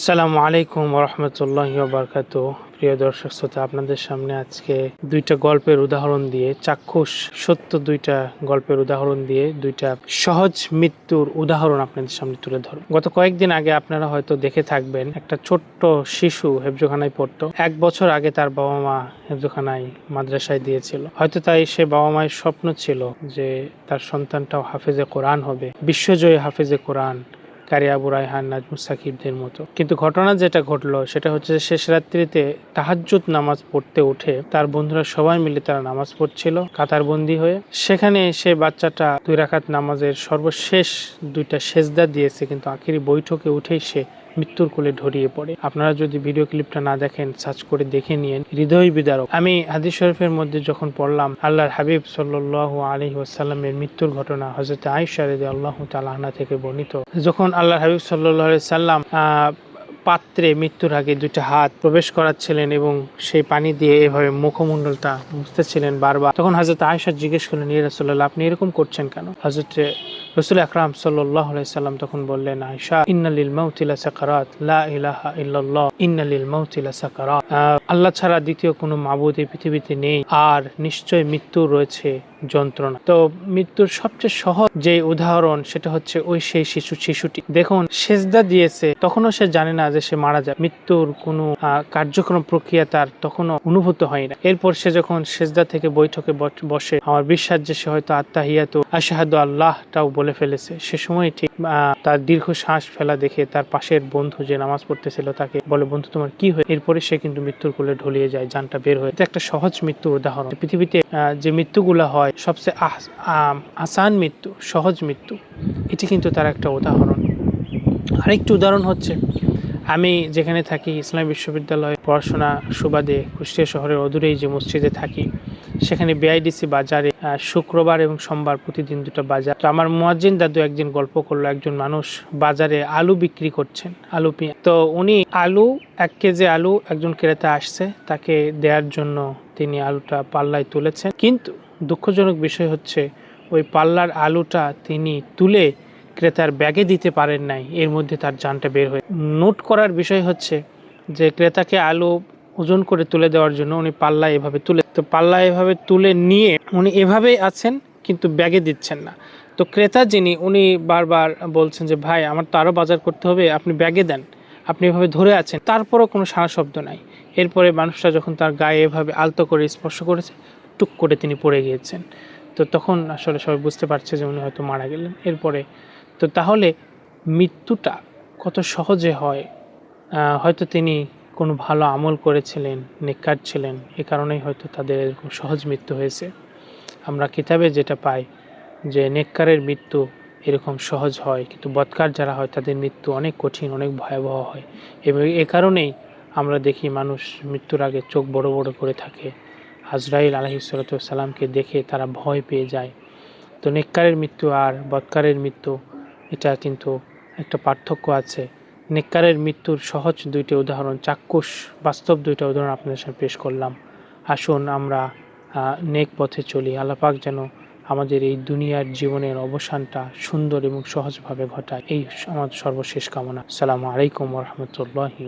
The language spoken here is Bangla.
সালামু আলাইকুম রহমতুল্লাহ বারকাত প্রিয় দর্শক শ্রোতা, আপনাদের সামনে আজকে দুইটা গল্পের উদাহরণ দিয়ে, চাক্ষুষ, সত্য দুইটা গল্পের উদাহরণ দিয়ে দুইটা সহজ মৃত্যুর উদাহরণ আপনাদের সামনে তুলে ধরো গত কয়েকদিন আগে আপনারা হয়তো দেখে থাকবেন, একটা ছোট্ট শিশু হেফজোখানায় পড়তো। এক বছর আগে তার বাবা মা হেফজোখানায় মাদ্রাসায় দিয়েছিল। হয়তো তাই সে বাবা মায়ের স্বপ্ন ছিল যে তার সন্তানটাও হাফেজে কোরআন হবে, বিশ্বজয়ী হাফেজে কোরআন কারি আবু রায়হান, নাজমুস সাকিবদের মতো। কিন্তু ঘটনা যেটা ঘটলো, সেটা হচ্ছে শেষ রাত্রিতে তাহাজ্জুদ নামাজ পড়তে উঠে তার বন্ধুরা সবাই মিলে তারা নামাজ পড়ছিল কাতার কাতারবন্দি হয়ে। সেখানে সে বাচ্চাটা দুই রাখাত নামাজের সর্বশেষ দুইটা সেজদা দিয়েছে, কিন্তু আখিরি বৈঠকে উঠেই সে মৃত্যুর কোলে ঢড়িয়ে পড়ে। আপনারা যদি ভিডিও ক্লিপটা না দেখেন সার্চ করে দেখে নিন হৃদয় বিদারক। আমি হাদিস শরীফের মধ্যে যখন পড়লাম, আল্লাহর হাবিব সাল্লু আলী ওয়াসাল্লামের মৃত্যুর ঘটনা হজরত আয়সারেদ রেদি আল্লাহ তালাহনা থেকে বর্ণিত। যখন আল্লাহর হাবিব সাল্লাহ সাল্লাম পাত্রে মৃত্যুর আগে দুইটা হাত প্রবেশ করাচ্ছিলেন এবং সেই পানি দিয়ে এভাবে মুখমণ্ডলটা মুছতেছিলেন বারবার। তখন হজরত আয়েশা জিজ্ঞেস করলেন ইয়ে রাসুল্লাহ আপনি এরকম করছেন কেন? হজরত রসুল আকরাম সাল্লাহ সাল্লাম তখন বললেন, আয়েশা, ইন্নালিল মাউতিলা সাকারাত লা ইলাহা ইল্লাল্লাহ, ইন্নালিল মাউতিলা সাকারাত আল্লাহ ছাড়া দ্বিতীয় কোনো মাবুদ এই পৃথিবীতে নেই, আর নিশ্চয় মৃত্যু রয়েছে যন্ত্রণা। তো মৃত্যুর সবচেয়ে সহজ যে উদাহরণ সেটা হচ্ছে ওই সেই শিশু, শিশুটি। দেখুন, সেজদা দিয়েছে, তখনও সে জানে না যে সে মারা যায় মৃত্যুর কোনো কার্যক্রম প্রক্রিয়া তার তখনও অনুভূত হয় না। এরপর সে যখন সেজদা থেকে বৈঠকে বসে আমার বিশ্বাস যে সে হয়তো আত্মা আত্মাহিয়াত, আশাহাদু আল্লাহটাও বলে ফেলেছে। সে সময় ঠিক তার দীর্ঘ শ্বাস ফেলা দেখে তার পাশের বন্ধু যে নামাজ পড়তেছিল তাকে বলে, বন্ধু, তোমার কি হয় এরপরে সে কিন্তু মৃত্যুর কোলে ঢলিয়ে যায়, যানটা বের হয়ে। একটা সহজ মৃত্যুর উদাহরণ। পৃথিবীতে যে মৃত্যুগুলো হয় সবচেয়ে আম, আসান মৃত্যু সহজ মৃত্যু এটি কিন্তু তার একটা উদাহরণ। আরেকটি উদাহরণ হচ্ছে আমি যেখানে থাকি ইসলাম বিশ্ববিদ্যালয়ে পড়াশোনা সুবাদে কুষ্টিয়া শহরের অদূরেই যে মসজিদে থাকি সেখানে বিআইডিসি বাজারে শুক্রবার এবং সোমবার প্রতিদিন দুটো বাজার। তো আমার মুয়াজ্জিন দাদু একদিন গল্প করল একজন মানুষ বাজারে আলু বিক্রি করছেন আলু পেঁয়াজ তো উনি আলু এক কেজি আলু একজন ক্রেতা আসছে তাকে দেওয়ার জন্য তিনি আলুটা পাল্লায় তুলেছেন। কিন্তু দুঃখজনক বিষয় হচ্ছে, ওই পাল্লার আলুটা তিনি তুলে ক্রেতার ব্যাগে দিতে পারেন নাই। এর মধ্যে তার জানটা বের হয়ে নোট করার বিষয় হচ্ছে যে, ক্রেতাকে আলু ওজন করে তুলে দেওয়ার জন্য উনি পাল্লা এভাবে তুলে তো পাল্লা এভাবে তুলে নিয়ে উনি এভাবেই আছেন, কিন্তু ব্যাগে দিচ্ছেন না। তো ক্রেতা যিনি, উনি বারবার বলছেন যে, ভাই, আমার তো আরও বাজার করতে হবে, আপনি ব্যাগে দেন। আপনি এভাবে ধরে আছেন। তারপরও কোনো সারা শব্দ নাই। এরপরে মানুষটা যখন তার গায়ে এভাবে আলতো করে স্পর্শ করেছে টুক করে তিনি পড়ে গিয়েছেন। তো তখন আসলে সবাই বুঝতে পারছে যে উনি হয়তো মারা গেলেন। এরপরে, তো তাহলে মৃত্যুটা কত সহজে হয়? হয়তো তিনি কোনো ভালো আমল করেছিলেন, নেককার ছিলেন, এ কারণেই হয়তো তাদের এরকম সহজ মৃত্যু হয়েছে। আমরা কিতাবে যেটা পাই যে নেককারের মৃত্যু এরকম সহজ হয়, কিন্তু বৎকার যারা হয় তাদের মৃত্যু অনেক কঠিন, অনেক ভয়াবহ হয়। এবং এ কারণেই আমরা দেখি মানুষ মৃত্যুর আগে চোখ বড় বড় করে থাকে। আজরাইল আলহিসাল্লামকে দেখে তারা ভয় পেয়ে যায়। তো নেককারের মৃত্যু আর বৎকারের মৃত্যু, এটা কিন্তু একটা পার্থক্য আছে। নেককারের মৃত্যুর সহজ দুইটি উদাহরণ, চাক্ষুষ, বাস্তব দুইটা উদাহরণ আপনাদের সামনে পেশ করলাম। আসুন আমরা নেক পথে চলি। আল্লাপাক যেন আমাদের এই দুনিয়ার জীবনের অবসানটা সুন্দর এবং সহজভাবে ঘটায়। এই আমার সর্বশেষ কামনা। আসসালামু আলাইকুম রহমতুল্লাহি